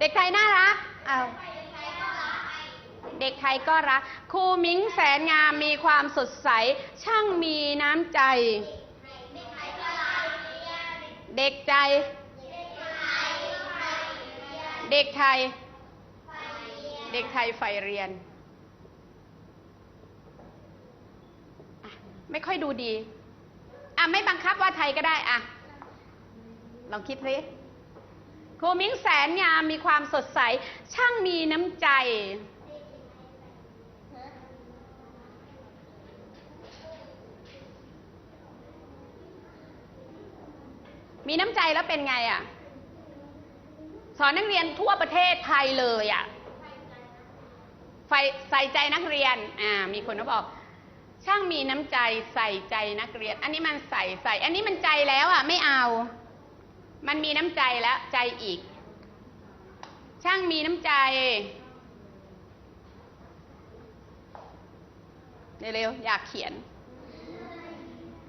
เด็กไทยน่ารักอ้าเด็กไทยก็รัก ครูมิ้งแสนงามมีความสดใส ช่างมีน้ำใจ เด็กใจ เด็กไทย เด็กไทยใฝ่เรียน ไม่ค่อยดูดี อะ ไม่บังคับว่าไทยก็ได้ อะ ลองคิดสิ ครูมิ้งแสนงามมีความสดใส ช่างมีน้ำใจ มีน้ำใจแล้วเป็นไงอะ สอนนักเรียนทั่วประเทศไทยเลยอะใส่ใส่ใจนักเรียน อ่า มีคนเขาบอก ช่างมีน้ำใจใส่ใจนักเรียน อันนี้มันใส่ใส่ อันนี้มันใจแล้วอะ ไม่เอา มันมีน้ำใจแล้วใจอีก ช่างมีน้ำใจ เร็วๆ อยากเขียน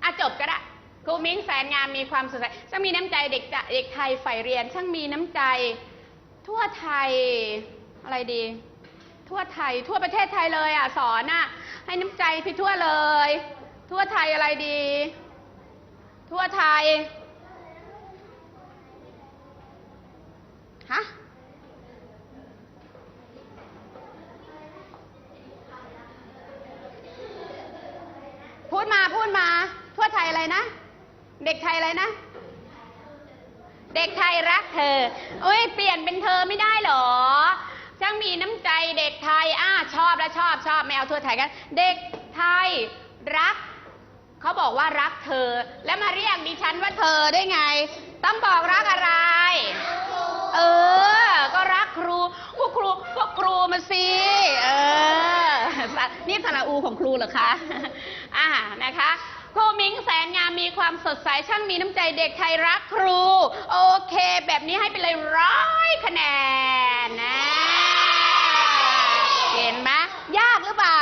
อะจบก็ได้ครูมิ้งแสนงามมีความสดใสช่างมีน้ำใจเด็กจะเด็กไทยฝ่เรียน ช่างมีน้ำใจ ทั่วไทยอะไรดี ทั่วไทย ทั่วประเทศไทยเลยอะสอนอะให้น้ำใจพี่ทั่วเลย ทั่วไทยอะไรดี ทั่วไทย อะไรนะ เด็กไทยอะไรนะ เด็กไทยรักเธอโอ้ยเปลี่ยนเป็นเธอไม่ได้หรอช่างมีน้ำใจเด็กไทยอ่าชอบและชอบชอบไม่เอาทั่วไทยกัน เด็กไทยรักเขาบอกว่ารักเธอ แล้วมาเรียกดิฉันว่าเธอได้ไง ต้องบอกรักอะไร เออ ก็รักครูก็ครูก็ครูมาสิเออนี่สระอูของครูเหรอคะ อ่านะคะ ครูมิ้งแสนงามมีความสดใสช่างมีน้ำใจเด็กไทยรักครู โอเค แบบนี้ให้ไปเลยร้อยคะแนนนะเห็นไหมยากหรือเปล่า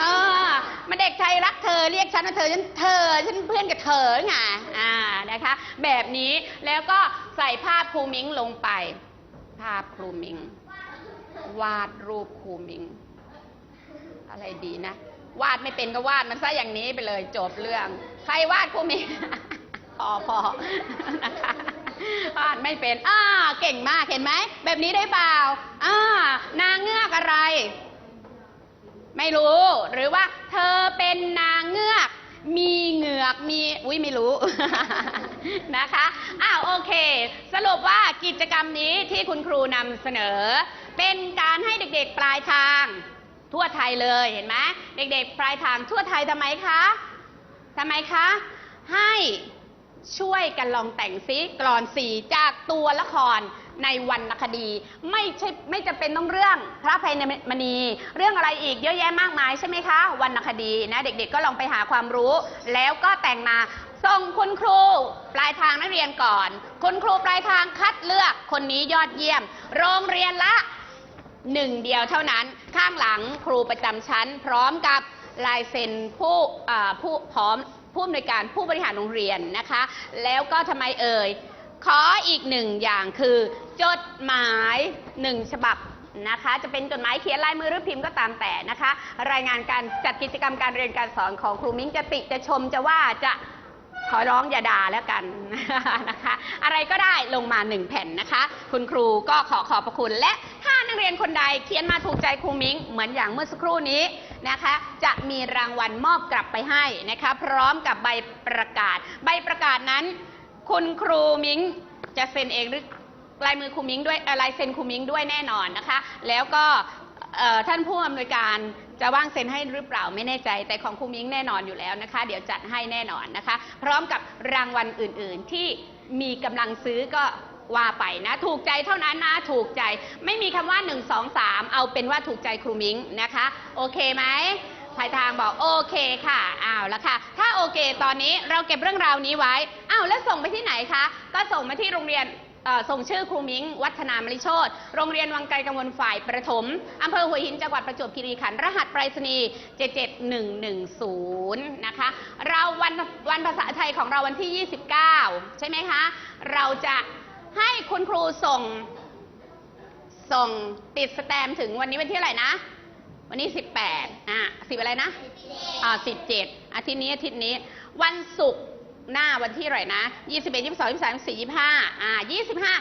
เออมาเด็กไทยรักเธอเรียกฉันว่าเธอฉันเธอฉันเพื่อนกับเธอไงอ่านะคะ แบบนี้แล้วก็ใส่ภาพครูมิ้งลงไป ภาพครูมิงวาดรูปครูมิงอะไรดีนะ วาดไม่เป็นก็วาดมันซะอย่างนี้ไปเลยจบเรื่อง ใครวาดครูมิงพอพอนะคะวาดไม่เป็นอ่าเก่งมากเห็นไหมแบบนี้ได้เปล่าอ่านางเงือกอะไร ไม่รู้ หรือว่า เธอเป็นนางเงือก มีเหงือกมีอุ้ยไม่รู้นะคะอ้าวโอเค สรุปว่ากิจกรรมนี้ที่คุณครูนำเสนอ เป็นการให้เด็กๆปลายทาง ทั่วไทยเลยเห็นไหมเด็กๆปลายทางทั่วไทยทำไมคะทำไมคะ ให้ช่วยกันลองแต่งซิกรอนสีจากตัวละครในวรรณคดี ไม่ใช่ไม่จะเป็นต้องเรื่องพระภัยมณี เรื่องอะไรอีกเยอะแยะมากมายใช่ไหมคะวรรณคดีนะเด็กๆก็ลองไปหาความรู้ แล้วก็แต่งมาส่งคุณครูปลายทางนักเรียนก่อน คุณครูปลายทางคัดเลือกคนนี้ยอดเยี่ยม โรงเรียนละ หนึ่งเดียวเท่านั้นข้างหลังครูประจำชั้น พร้อมกับลายเซ็นผู้ผู้พร้อมผู้อำนวยการผู้บริหารโรงเรียนนะคะ แล้วก็ทำไมเอ่ยขออีกหนึ่งอย่างคือจดหมายหนึ่งฉบับนะคะ จะเป็นจดหมายเขียนลายมือหรือพิมพ์ก็ตามแต่นะคะ รายงานการจัดกิจกรรมการเรียนการสอนของครูมิ้งจะติจะชมจะว่าจะ ขอร้องอย่าด่าแล้วกันนะคะ อะไรก็ได้ลงมาหนึ่งแผ่นนะคะ คุณครูก็ขอขอบพระคุณ และถ้านักเรียนคนใดเขียนมาถูกใจครูมิ้งเหมือนอย่างเมื่อสักครู่นี้นะคะ จะมีรางวัลมอบกลับไปให้นะคะ พร้อมกับใบประกาศ ใบประกาศนั้น คุณครูมิ้งจะเซ็นเองหรือลายมือครูมิ้งด้วยเอ่อลายเซ็นครูมิ้งด้วยแน่นอนนะคะ แล้วก็ท่านผู้อำนวยการจะว่างเซ็นให้หรือเปล่าไม่แน่ใจ แต่ของครูมิ้งแน่นอนอยู่แล้วนะคะ เดี๋ยวจัดให้แน่นอนนะคะ พร้อมกับรางวัลอื่น ๆ ที่มีกำลังซื้อก็ว่าไปนะ ถูกใจเท่านั้นนะถูกใจ ไม่มีคำว่า 1 2 3 เอาเป็นว่าถูกใจครูมิ้งนะคะ โอเคไหมปลายทางบอกโอเคค่ะอ้าวแล้วค่ะ ถ้าโอเค ตอนนี้เราเก็บเรื่องราวนี้ไว้อ้าวแล้วส่งไปที่ไหนคะ ก็ส่งมาที่โรงเรียน ส่งชื่อครูมิ้งวัฒนามริโชตโรงเรียนวังไกลกังวลฝ่ายประถมอำเภอหัวหินจังหวัดประจวบคีรีขันธ์รหัสไปรษณีย์77110 นะคะ เราวันวันภาษาไทยของเราวันที่ 29 ใช่ไหมคะ เราจะให้คุณครูส่ง ส่งติดสแตมป์ถึงวันนี้วันที่เท่าไรนะ วันนี้สิบแปดอะสิบอะไรนะ อ่าสิบเจ็ดอาทิตย์นี้อาทิตย์นี้ วันศุกร์ หน้าวันที่ไหรนะยี่สิบเอ็ดยี่สิบสองยี่สิบสามยี่สิบสี่ยี่สิบห้าอ่ายี่สิบห้า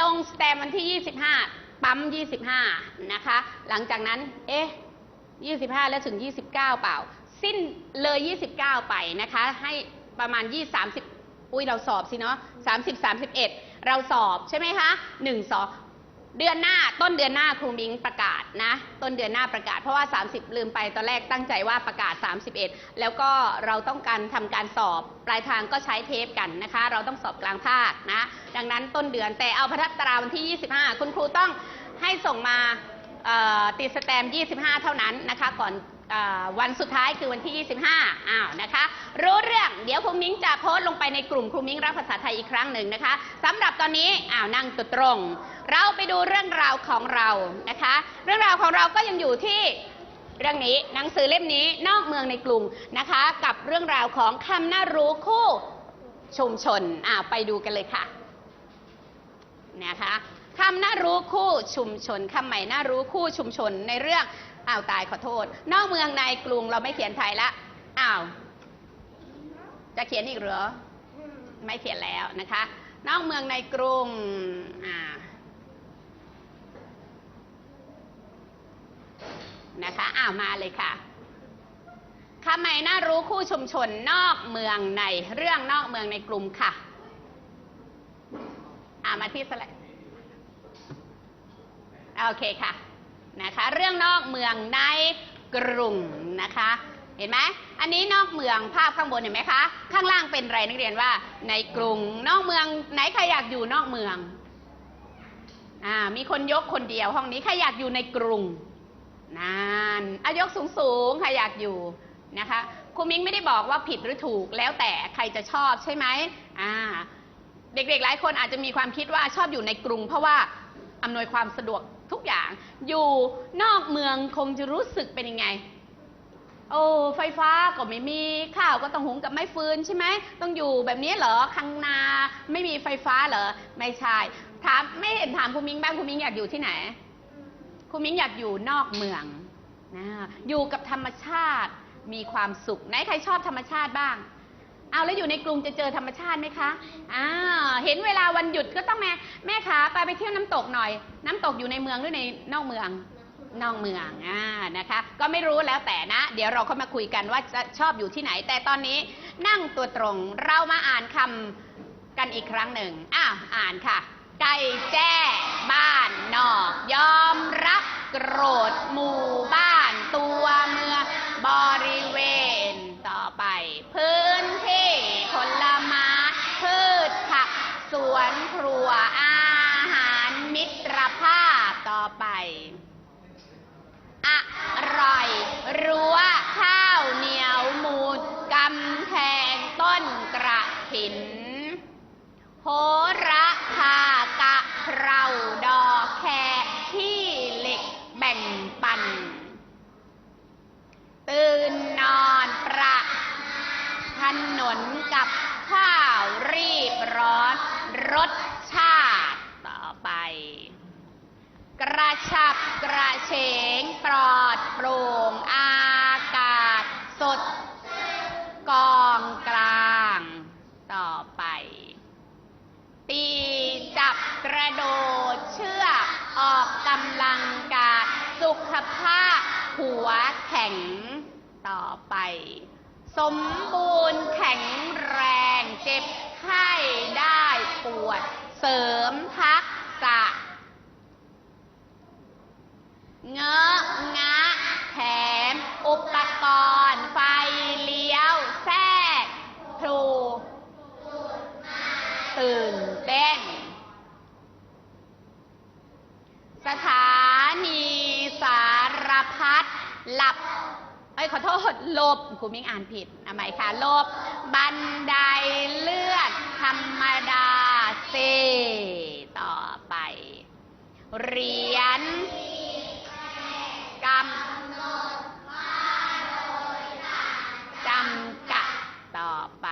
ลงสแตมวันที่ยี่สิบห้าปั๊มยี่สิบห้านะคะ หลังจากนั้น เอ๊ะยี่สิบห้าแล้วถึงยี่สิบเก้าเปล่า สิ้นเลยยี่สิบเก้าไปนะคะ ให้ประมาณยี่สามสิบอุ้ยเราสอบสิเนาะสามสิบสามสิบเอ็ดเราสอบใช่ไหมคะหนึ่งสอง เดือนหน้าต้นเดือนหน้าครูมิงประกาศนะ ต้นเดือนหน้าประกาศเพราะว่า 30 ลืมไปตอนแรกตั้งใจว่าประกาศ 31 แล้วก็เราต้องการทำการสอบปลายทางก็ใช้เทปกันนะคะ เราต้องสอบกลางภาคนะ ดังนั้นต้นเดือนแต่เอาพทัตราวันที่ 25 คุณครูต้องให้ส่งมาติดสแตมป์25 เท่านั้นนะคะ ก่อนวันสุดท้ายคือวันที่ 25 อ้าวนะคะ รู้เรื่อง เดี๋ยวครูมิ้งจะโพสต์ลงไปในกลุ่มครูมิ้งรักภาษาไทยอีกครั้งหนึ่งนะคะสำหรับตอนนี้อ้าวนั่งตัวตรง เราไปดูเรื่องราวของเรานะคะ เรื่องราวของเราก็ยังอยู่ที่เรื่องนี้หนังสือเล่มนี้นอกเมืองในกรุงนะคะ กับเรื่องราวของคำน่ารู้คู่ชุมชนอ่าไปดูกันเลยค่ะนะคะคำน่ารู้คู่ชุมชนคำใหม่น่ารู้คู่ชุมชนในเรื่องอ้าวตายขอโทษ นอกเมืองในกรุงเราไม่เขียนไทยละอ้าวจะเขียนอีกเหรอไม่เขียนแล้วนะคะ นอกเมืองในกรุงอ่า นะคะอ้าวมาเลยค่ะคำใหม่น่ารู้คู่ชุมชนนอกเมืองในเรื่องนอกเมืองในกลุ่มค่ะอ่ามาที่สไลด์โอเคค่ะนะคะเรื่องนอกเมืองในกรุงนะคะเห็นไหมอันนี้นอกเมืองภาพข้างบนเห็นไหมคะ ข้างล่างเป็นไรนักเรียนว่า ในกรุงนอกเมืองไหนใครอยากอยู่นอกเมืองอ่ามีคนยกคนเดียวห้องนี้ใครอยากอยู่ในกรุง นานอายกสูงสูงๆใครอยากอยู่นะคะครูมิ้งไม่ได้บอกว่าผิดหรือถูกแล้วแต่ใครจะชอบใช่ไหมอ่าเด็กๆ หลายคนอาจจะมีความคิดว่าชอบอยู่ในกรุง เพราะว่าอำนวยความสะดวกทุกอย่าง อยู่นอกเมืองคงจะรู้สึกเป็นยังไง โอ้ไฟฟ้าก็ไม่มีข้าวก็ต้องหุงกับไม้ฟืนใช่ไหมต้องอยู่แบบนี้เหรอคังนาไม่มีไฟฟ้าเหรอไม่ใช่ถามไม่เห็นถามคุณมิ้งบ้างคุณมิ้งอยากอยู่ที่ไหน คุณมิ้งอยากอยู่นอกเมืองนะอยู่กับธรรมชาติมีความสุขไหนใครชอบธรรมชาติบ้างเอาแล้วอยู่ในกรุงจะเจอธรรมชาติไหมคะอ่าเห็นเวลาวันหยุดก็ต้องแม่แม่ขาไปไปเที่ยวน้ำตกหน่อย น้ำตกอยู่ในเมืองหรือในนอกเมืองนอกเมืองอ่านะคะ ก็ไม่รู้แล้วแต่นะ เดี๋ยวเราเข้ามาคุยกันว่าจะชอบอยู่ที่ไหน แต่ตอนนี้นั่งตัวตรงเรามาอ่านคำกันอีกครั้งหนึ่งอ้าวอ่านค่ะ ไก่แจ้บ้านนอก ยอมรับโกรธหมู่บ้านตัวเมืองบริเวณต่อไป พื้นที่ผลไม้พืชผัก สวนครัวอาหารมิตรภาพต่อไป ร้อน รสชาติต่อไป กระชับกระเฉง ปลอดโปร่งอากาศ สดกองกลางต่อไป ตีจับกระโดดเชือกออกกำลังกายสุขภาพหัวแข็งต่อไป สมบูรณ์แข็งแรงเจ็บ ไข้ได้ปวดเสริมทักษะ เงอะงะ แถม อุปกรณ์ไฟเลี้ยวแทรกครูตื่นเต้น สถานีสารพัดหลับ เอ้ย ขอโทษหลบ ครูมิ้งอ่านผิดเอาใหมค่ะหลบ บันไดเลื่อนธรรมดาเซต่อไป เหรียญกำจำกัดต่อไป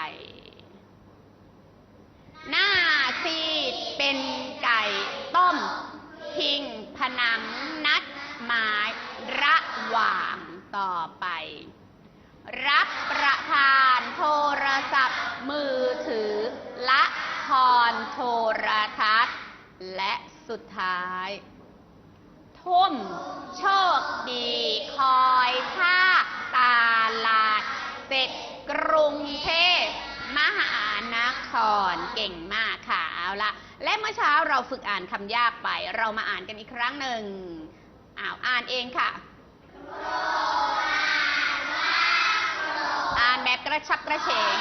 หน้าซีดเป็นไก่ต้ม พิงผนังนัดหมายระหว่างต่อไป รับประทานโทรศัพท์มือถือ ละค รโทรทัศน์ และสุดท้าย ทุ่ม โชคดีคอยท่าตาลาดเสร็จกรุงเทพมหานครเก่งมากค่ะเอาละและเมื่อเช้าเราฝึกอ่านคำยากไป เรามาอ่านกันอีกครั้งหนึ่งอ้าวอ่านเองค่ะอ่านแบบกระชับกระเฉง